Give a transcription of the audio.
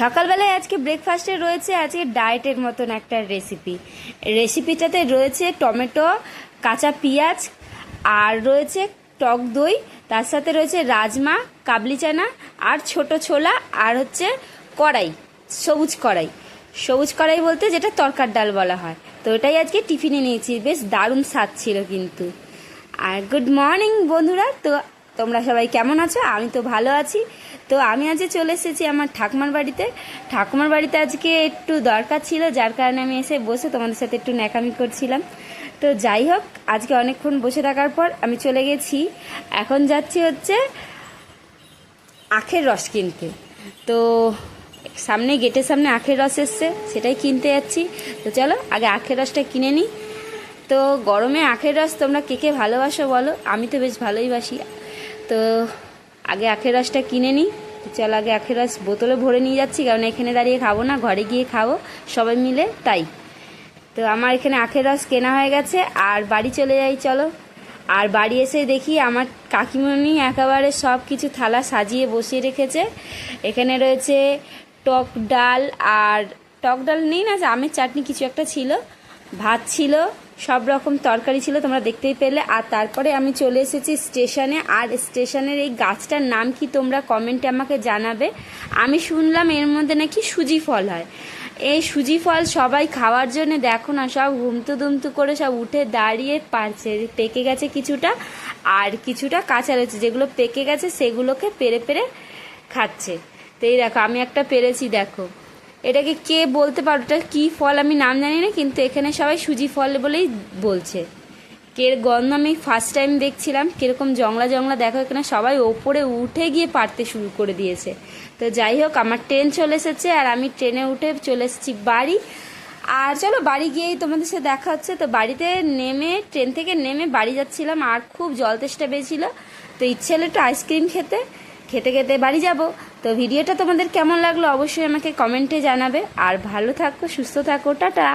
সকালবেলায় আজকে ব্রেকফাস্টে রয়েছে আজকে ডায়েটের মতন একটা রেসিপি রেসিপিটাতে রয়েছে টমেটো, কাঁচা পেঁয়াজ, আর রয়েছে টক দই, তার সাথে রয়েছে রাজমা, কাবলি চানা, আর ছোট ছোলা, আর হচ্ছে কড়াই, সবুজ কড়াই। সবুজ কড়াই বলতে যেটা তরকার ডাল বলা হয়। তো ওটাই আজকে টিফিনে নিয়েছি। বেশ দারুণ স্বাদ ছিল কিন্তু। আর গুড মর্নিং বন্ধুরা, তো তোমরা সবাই কেমন আছো? আমি তো ভালো আছি। তো আমি আজকে চলে এসেছি আমার ঠাকুমার বাড়িতে। ঠাকুমার বাড়িতে আজকে একটু দরকার ছিল, যার কারণে আমি এসে বসে তোমাদের সাথে একটু ন্যাকামি করছিলাম। তো যাই হোক, আজকে অনেকক্ষণ বসে থাকার পর আমি চলে গেছি। এখন যাচ্ছি হচ্ছে আখের রস কিনতে। তো সামনে, গেটের সামনে আখের রস এসছে, সেটাই কিনতে যাচ্ছি। তো চলো, আগে আখের রসটা কিনে নিই। তো গরমে আখের রস তোমরা কে কে ভালোবাসো বলো? আমি তো বেশ ভালোই বাসি। তো আগে আখের রসটা কিনে নিই। চলো আগে আখের রস বোতলে ভরে নিয়ে যাচ্ছি, কারণ এখানে দাঁড়িয়ে খাব না, ঘরে গিয়ে খাব, সবাই মিলে, তাই। তো আমার এখানে আখের রস কেনা হয়ে গেছে, আর বাড়ি চলে যাই, চলো। আর বাড়ি এসে দেখি আমার কাকিমণি একেবারে সব কিছু থালা সাজিয়ে বসিয়ে রেখেছে। এখানে রয়েছে টক ডাল, আর টক ডাল নেই না যে আমের চাটনি কিছু একটা ছিল, ভাত ছিল সব রকম তরকারি ছিল, তোমরা দেখতেই পেলে। আর তারপরে আমি চলে এসেছি স্টেশনে। আর স্টেশনের এই গাছটার নাম কি তোমরা কমেন্টে আমাকে জানাবে। আমি শুনলাম এর মধ্যে নাকি সুজি ফল হয়। এই সুজি ফল সবাই খাওয়ার জন্য দেখো না, সব হুমতু দুমতু করে সব উঠে দাঁড়িয়ে পারছে, পেকে গেছে কিছুটা। আর কিছুটা কাঁচা রয়েছে, যেগুলো পেকে গেছে সেগুলোকে পেরে পেরে খাচ্ছে। তো এই দেখো, আমি একটা পেরেছি, দেখো। এটাকে কে বলতে পারো? এটা কী ফল? আমি নাম জানি না, কিন্তু এখানে সবাই সুজি ফল বলেই বলছে। কে গন্ধ? আমি ফার্স্ট টাইম দেখছিলাম, কীরকম জংলা জংলা দেখো এখানে সবাই ওপরে উঠে গিয়ে পারতে শুরু করে দিয়েছে। তো যাই হোক, আমার ট্রেন চলে এসেছে আর আমি ট্রেনে উঠে চলে এসেছি বাড়ি। আর চলো বাড়ি গিয়েই তোমাদের সাথে দেখা হচ্ছে। তো বাড়িতে নেমে ট্রেন থেকে নেমে বাড়ি যাচ্ছিলাম আর খুব জল তেষ্টা পেয়েছিল। তো ইচ্ছে হলো একটু আইসক্রিম খেতে। খেতে খেতে বাড়ি যাব। তো ভিডিওটা তোমাদের কেমন লাগল অবশ্যই আমাকে কমেন্টে জানাবে। আর ভালো থাকো, সুস্থ থাকো, টাটা।